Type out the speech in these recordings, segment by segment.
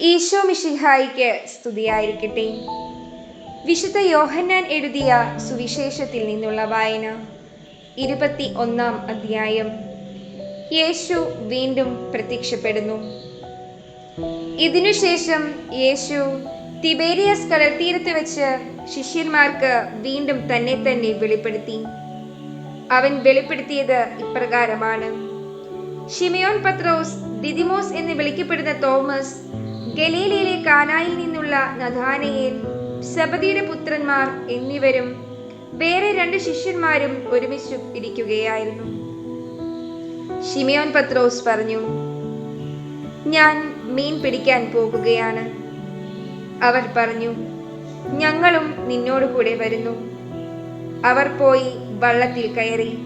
ഈശോ മിഷിഹായിക്ക് സ്തുതിയായിരിക്കട്ടെ. വിശുദ്ധ യോഹന്നാൻ എഴുതിയ സുവിശേഷത്തിൽ നിന്നുള്ള വായന ഇരുപത്തി ഒന്നാം അധ്യായം. യേശു വീണ്ടും പ്രത്യക്ഷപ്പെടുന്നു. ഇതിനുശേഷം യേശു തിബേരിയസ് കടൽത്തീരത്ത് വെച്ച് ശിഷ്യന്മാർക്ക് വീണ്ടും തന്നെ തന്നെ വെളിപ്പെടുത്തി. അവൻ വെളിപ്പെടുത്തിയത് ഇപ്രകാരമാണ്. ഷിമിയോൻ പത്രോസ് ദിദിമോസ് എന്ന് വിളിക്കപ്പെടുന്ന തോമസ് ഗലീലയിലെ കാനായിൽ നിന്നുള്ള നഥാനയേൽ സബദിയുടെ പുത്രന്മാർ എന്നിവരും വേറെ രണ്ട് ശിഷ്യന്മാരും ഒരുമിച്ച് ഇരിക്കുകയായിരുന്നു. ഷിമിയോൻ പത്രോസ് പറഞ്ഞു ഞാൻ മീൻ പിടിക്കാൻ പോകുകയാണ്. അവർ പറഞ്ഞു ഞങ്ങളും നിന്നോട് കൂടെ വരുന്നു. അവർ പോയി വള്ളത്തിൽ കയറി.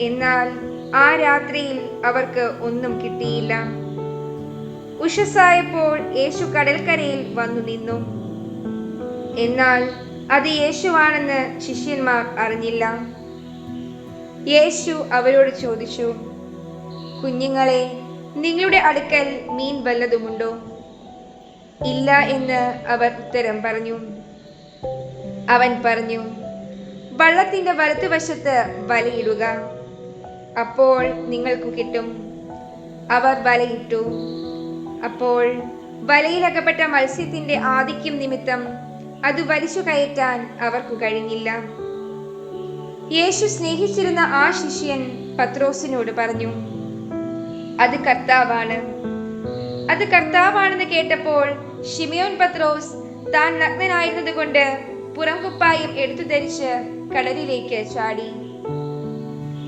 എന്നാൽ ആ രാത്രിയിൽ അവർക്ക് ഒന്നും കിട്ടിയില്ല. ഉഷസായപ്പോൾ യേശു കടൽക്കരയിൽ വന്നു നിന്നു. എന്നാൽ അത് യേശുവാണെന്ന് ശിഷ്യന്മാർ അറിഞ്ഞില്ല. യേശു അവരോട് ചോദിച്ചു കുഞ്ഞുങ്ങളെ നിങ്ങളുടെ അടുക്കൽ മീൻ വല്ലതുമുണ്ടോ? ഇല്ല എന്ന് അവർ ഉത്തരം പറഞ്ഞു. അവൻ പറഞ്ഞു വള്ളത്തിന്റെ വലത്തുവശത്ത് വലയിടുക. അപ്പോൾ നിങ്ങൾക്ക് കിട്ടും. അവർ വലയിട്ടു. അപ്പോൾ വലയിലകപ്പെട്ട മത്സ്യത്തിന്റെ ആധിക്യം നിമിത്തം അത് വലിച്ചു കയറ്റാൻ അവർക്ക് കഴിഞ്ഞില്ല. യേശു സ്നേഹിച്ചിരുന്ന ആ ശിഷ്യൻ പത്രോസിനോട് പറഞ്ഞു അത് കർത്താവാണ്. അത് കർത്താവാണെന്ന് കേട്ടപ്പോൾ ഷിമിയോൻ പത്രോസ് താൻ നഗ്നനായിരുന്നത് കൊണ്ട് പുറംകുപ്പായം എടുത്തു ധരിച്ച് കടലിലേക്ക് ചാടി.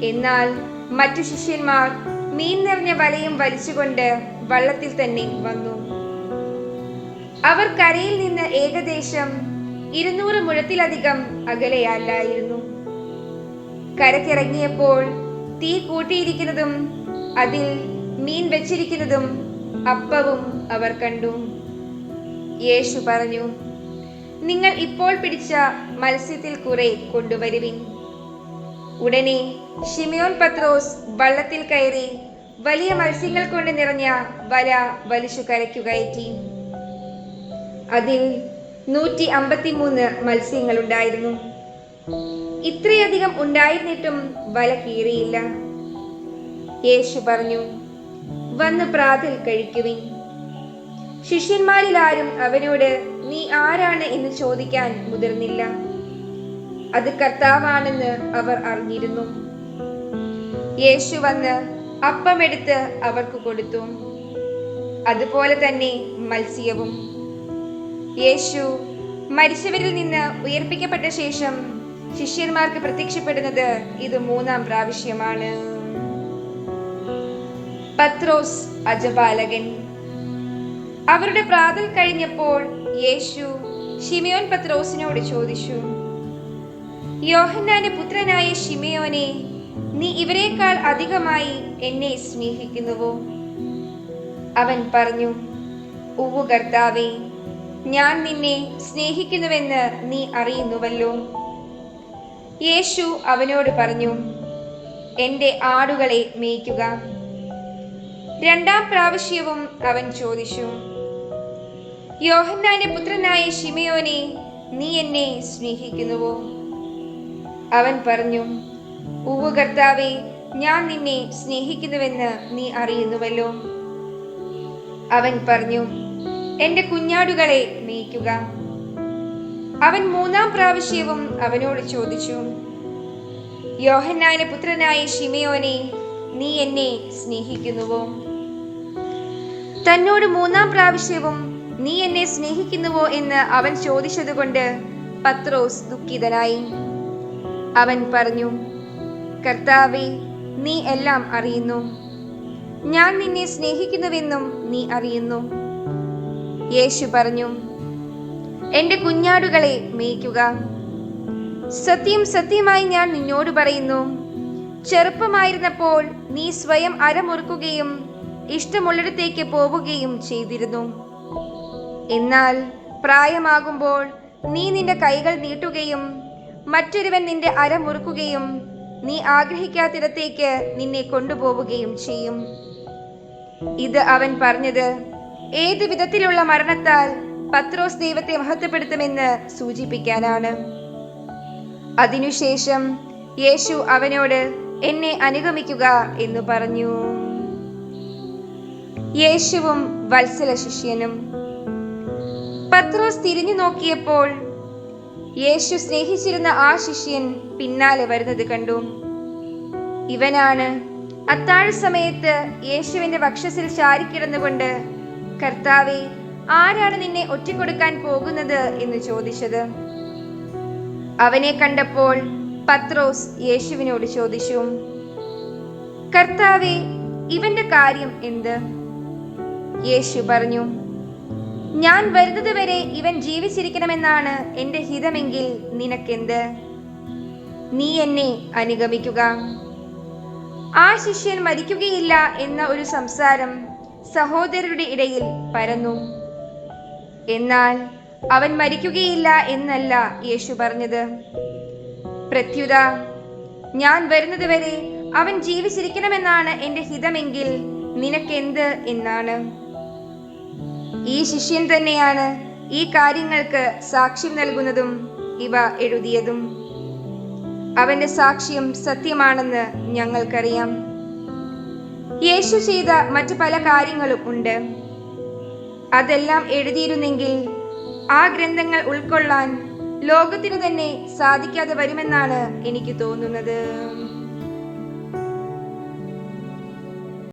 എന്നാൽ മറ്റു ശിഷ്യന്മാർ മീൻ നിറഞ്ഞ വലയും വലിച്ചുകൊണ്ട് വള്ളത്തിൽ തന്നെ വന്നു. അവർ കരയിൽ നിന്ന് ഏകദേശം ഇരുന്നൂറ് മുഴത്തിലധികം അകലെയല്ലായിരുന്നു കരക്കിറങ്ങിയപ്പോൾ തീ കൂട്ടിയിരിക്കുന്നതും അതിൽ മീൻ വെച്ചിരിക്കുന്നതും അപ്പവും അവർ കണ്ടു. യേശു പറഞ്ഞു നിങ്ങൾ ഇപ്പോൾ പിടിച്ച മത്സ്യത്തിൽ കുറെ കൊണ്ടുവരുവിൻ. ഉടനെ ഷിമിയോൻ പത്രോസ് വള്ളത്തിൽ കയറി വലിയ മത്സ്യങ്ങൾ കൊണ്ട് നിറഞ്ഞ വല വലിച്ചു കരയ്ക്കു കയറ്റി അതിൽ നൂറ്റി അമ്പത്തിമൂന്ന് മത്സ്യങ്ങൾ ഉണ്ടായിരുന്നു ഇത്രയധികം ഉണ്ടായിരുന്നിട്ടും വല കീറിയില്ല. യേശു പറഞ്ഞു വന്ന് പ്രാതിൽ കഴിക്കുവിൻ. ശിഷ്യന്മാരിൽ ആരും അവനോട് നീ ആരാണ് എന്ന് ചോദിക്കാൻ മുതിർന്നില്ല. അത് കർത്താവാണെന്ന് അവർ അറിഞ്ഞിരുന്നു. യേശു വന്ന് അപ്പമെടുത്ത് അവർക്ക് കൊടുത്തു. അതുപോലെ തന്നെ മത്സ്യവും. യേശു മരിച്ചവരിൽ നിന്ന് ഉയർപ്പിക്കപ്പെട്ട ശേഷം ശിഷ്യന്മാർക്ക് പ്രത്യക്ഷപ്പെടുന്നത് ഇത് മൂന്നാം പ്രാവശ്യമാണ്. പത്രോസ് അജപാലകൻ. അവരുടെ പ്രാതൽ കഴിഞ്ഞപ്പോൾ യേശു ഷിമിയോൻ പത്രോസിനോട് ചോദിച്ചു യോഹന്നാന്റെ പുത്രനായ ഷിമിയോനെ നീ ഇവരെക്കാൾ അധികമായി എന്നെ സ്നേഹിക്കുന്നുവോ? അവൻ പറഞ്ഞു ഉവ്വു ഞാൻ നിന്നെ സ്നേഹിക്കുന്നുവെന്ന് നീ അറിയുന്നുവല്ലോ. യേശു അവനോട് പറഞ്ഞു എന്റെ ആടുകളെ മേയ്ക്കുക. രണ്ടാം പ്രാവശ്യവും അവൻ ചോദിച്ചു യോഹന്നാന്റെ പുത്രനായ ഷിമയോനെ നീ എന്നെ സ്നേഹിക്കുന്നുവോ? അവൻ പറഞ്ഞു ഉവ്വു കർത്താവെ ഞാൻ നിന്നെ സ്നേഹിക്കുന്നുവെന്ന് നീ അറിയുന്നുവല്ലോ. അവൻ പറഞ്ഞു എന്റെ കുഞ്ഞാടുകളെ മേയ്ക്കുക. അവൻ മൂന്നാം പ്രാവശ്യവും അവനോട് ചോദിച്ചു യോഹന്നാന്റെ പുത്രനായ ഷിമയോനെ നീ എന്നെ സ്നേഹിക്കുന്നുവോ? തന്നോട് മൂന്നാം പ്രാവശ്യവും നീ എന്നെ സ്നേഹിക്കുന്നുവോ? എന്ന് അവൻ ചോദിച്ചതുകൊണ്ട് പത്രോസ് ദുഃഖിതനായി. അവൻ പറഞ്ഞു കർത്താവെ നീ എല്ലാം അറിയുന്നു. ഞാൻ നിന്നെ സ്നേഹിക്കുന്നുവെന്നും നീ അറിയുന്നു. യേശു പറഞ്ഞു എന്റെ കുഞ്ഞാടുകളെ മേയ്ക്കുക. സത്യം സത്യമായി ഞാൻ നിന്നോട് പറയുന്നു. ചെറുപ്പമായിരുന്നപ്പോൾ നീ സ്വയം അരമുറുക്കുകയും ഇഷ്ടമുള്ളിടത്തേക്ക് പോവുകയും ചെയ്തിരുന്നു. എന്നാൽ പ്രായമാകുമ്പോൾ നീ നിന്റെ കൈകൾ നീട്ടുകയും മറ്റൊരുവൻ നിന്റെ അരമുറുക്കുകയും നീ ആഗ്രഹിക്കാത്തിടത്തേക്ക് നിന്നെ കൊണ്ടുപോവുകയും ചെയ്യും. ഇത് അവൻ പറഞ്ഞത് ഏത് വിധത്തിലുള്ള മരണത്താൽ പത്രോസ് ദൈവത്തെ മഹത്വപ്പെടുത്തുമെന്ന് സൂചിപ്പിക്കാനാണ്. അതിനുശേഷം യേശു അവനോട് എന്നെ അനുഗമിക്കുക എന്ന് പറഞ്ഞു. യേശുവും വത്സല ശിഷ്യനും പത്രോസ് തിരിഞ്ഞു നോക്കിയപ്പോൾ യേശു സ്നേഹിച്ചിരുന്ന ആ ശിഷ്യൻ പിന്നാലെ വരുന്നത് കണ്ടു. ഇവനാണ് അത്താഴ സമയത്ത് യേശുവിന്റെ വക്ഷസിൽ ചാരിക്കിടന്നുകൊണ്ട് കർത്താവെ ആരാണ് നിന്നെ ഒറ്റിക്കൊടുക്കാൻ പോകുന്നത്? എന്ന് ചോദിച്ചത്. അവനെ കണ്ടപ്പോൾ പത്രോസ് യേശുവിനോട് ചോദിച്ചു കർത്താവെ ഇവന്റെ കാര്യം എന്ത്? യേശു പറഞ്ഞു ഞാൻ വരുന്നത് വരെ ഇവൻ ജീവിച്ചിരിക്കണമെന്നാണ് എന്റെ ഹിതമെങ്കിൽ നിനക്കെന്ത്? നീ എന്നെ അനുഗമിക്കുക. ആ ശിഷ്യൻ മരിക്കുകയില്ല എന്ന ഒരു സംസാരം സഹോദരരുടെ ഇടയിൽ പരന്നു. എന്നാൽ അവൻ മരിക്കുകയില്ല എന്നല്ല യേശു പറഞ്ഞത്. പ്രത്യുത ഞാൻ വരുന്നത് വരെ അവൻ ജീവിച്ചിരിക്കണമെന്നാണ് എന്റെ ഹിതമെങ്കിൽ നിനക്കെന്ത് എന്നാണ്? ഈ ശിഷ്യൻ തന്നെയാണ് ഈ കാര്യങ്ങൾക്ക് സാക്ഷ്യം നൽകുന്നതും ഇവ എഴുതിയതും. അവന്റെ സാക്ഷ്യം സത്യമാണെന്ന് ഞങ്ങൾക്കറിയാം. യേശു ചെയ്ത മറ്റു പല കാര്യങ്ങളും ഉണ്ട്. അതെല്ലാം എഴുതിയിരുന്നെങ്കിൽ ആ ഗ്രന്ഥങ്ങൾ ഉൾക്കൊള്ളാൻ ലോകത്തിനു തന്നെ സാധിക്കാതെ വരുമെന്നാണ് എനിക്ക് തോന്നുന്നത്.